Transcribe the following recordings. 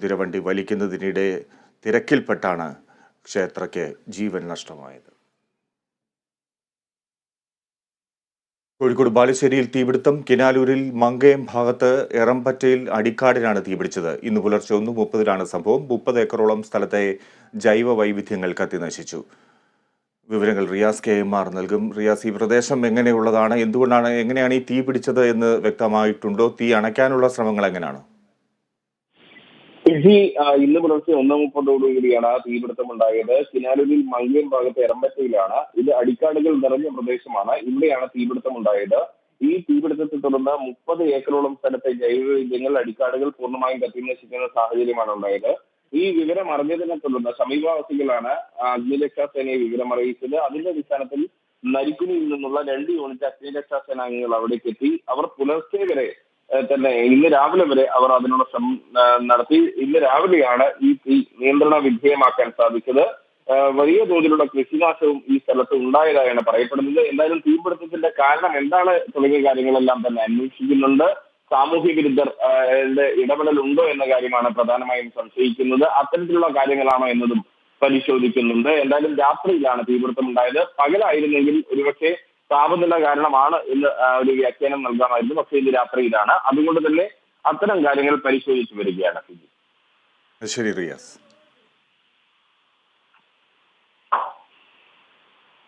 കുതിരവണ്ടി വലിക്കുന്നതിനിടെ തിരക്കിൽപ്പെട്ടാണ് ക്ഷേത്രയ്ക്ക് ജീവൻ നഷ്ടമായത്. കോഴിക്കോട് ബാലുശ്ശേരിയിൽ തീപിടുത്തം കിനാലൂരിൽ മങ്കയം ഭാഗത്ത് എറമ്പറ്റയിൽ അടിക്കാടിനാണ് തീപിടിച്ചത്. ഇന്ന് പുലർച്ചെ ഒന്ന് മുപ്പതിലാണ് സംഭവം. മുപ്പത് ഏക്കറോളം സ്ഥലത്തെ ജൈവ വൈവിധ്യങ്ങൾ കത്തിനശിച്ചു. വിവരങ്ങൾ റിയാസ് കെ എം ആർ നൽകും. റിയാസ് ഈ പ്രദേശം എങ്ങനെയുള്ളതാണ്? എന്തുകൊണ്ടാണ് എങ്ങനെയാണ് ഈ തീ പിടിച്ചത് എന്ന് വ്യക്തമായിട്ടുണ്ടോ? തീ അണയ്ക്കാനുള്ള ശ്രമങ്ങൾ എങ്ങനെയാണ്? ആ, ഇന്ന് പുലർച്ചെ ഒന്ന് മുപ്പതോടുകൂടിയാണ് തീപിടുത്തം ഉണ്ടായത് കിനാലൂരിൽ മംഗലം ഭാഗത്ത് എറമ്പറ്റയിലാണ് ഇത് അടിക്കാടുകൾ നിറഞ്ഞ പ്രദേശമാണ്. ഇവിടെയാണ് തീപിടുത്തം ഉണ്ടായത് ഈ തീപിടുത്തത്തെ തുടർന്ന് മുപ്പത് ഏക്കറോളം സ്ഥലത്തെ ജൈവവൈദ്യങ്ങൾ അടിക്കാടുകൾ പൂർണമായും കത്തിനശിക്കുന്ന സാഹചര്യമാണ് ഉണ്ടായത്. ഈ വിവരം അറിഞ്ഞതിനെ തുടർന്ന് സമീപവാസികളാണ് അഗ്നിരക്ഷാ സേനയെ വിവരം അറിയിച്ചത്. അതിന്റെ അടിസ്ഥാനത്തിൽ നരിക്കുനിയിൽ നിന്നുള്ള രണ്ട് യൂണിറ്റ് അഗ്നിരക്ഷാ സേനാംഗങ്ങൾ അവിടേക്ക് എത്തി അവർ പുലർച്ചെ വരെ തന്നെ ഇന്ന് രാവിലെ വരെ അവർ അതിനുള്ള ശ്രമം നടത്തി. ഇന്ന് രാവിലെയാണ് ഈ തീ നിയന്ത്രണ വിധേയമാക്കാൻ സാധിച്ചത്. വലിയ തോതിലുള്ള കൃഷിനാശവും ഈ സ്ഥലത്ത് ഉണ്ടായതായാണ് പറയപ്പെടുന്നത്. എന്തായാലും തീപിടുത്തത്തിന്റെ കാരണം എന്താണ് തുടങ്ങിയ കാര്യങ്ങളെല്ലാം തന്നെ അന്വേഷിക്കുന്നുണ്ട്. സാമൂഹ്യ വിരുദ്ധർ ഇടപെടൽ ഉണ്ടോ എന്ന കാര്യമാണ് പ്രധാനമായും സംശയിക്കുന്നത്. അത്തരത്തിലുള്ള കാര്യങ്ങളാണോ എന്നതും പരിശോധിക്കുന്നുണ്ട്. എന്തായാലും രാത്രിയിലാണ് തീപിടുത്തം ഉണ്ടായത്. പകലായിരുന്നെങ്കിൽ ഒരുപക്ഷെ താപനില കാരണമാണ് എന്ന് ആ, ഒരു വ്യാഖ്യാനം നൽകാമായിരുന്നു. പക്ഷേ ഇത് രാത്രിയിലാണ് അതുകൊണ്ട് തന്നെ അത്തരം കാര്യങ്ങൾ പരിശോധിച്ചു വരികയാണ് ശരി Riyas.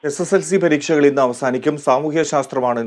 S S L C പരീക്ഷകൾ ഇന്ന് അവസാനിക്കും. സാമൂഹ്യ ശാസ്ത്രമാണ് ഇന്ന്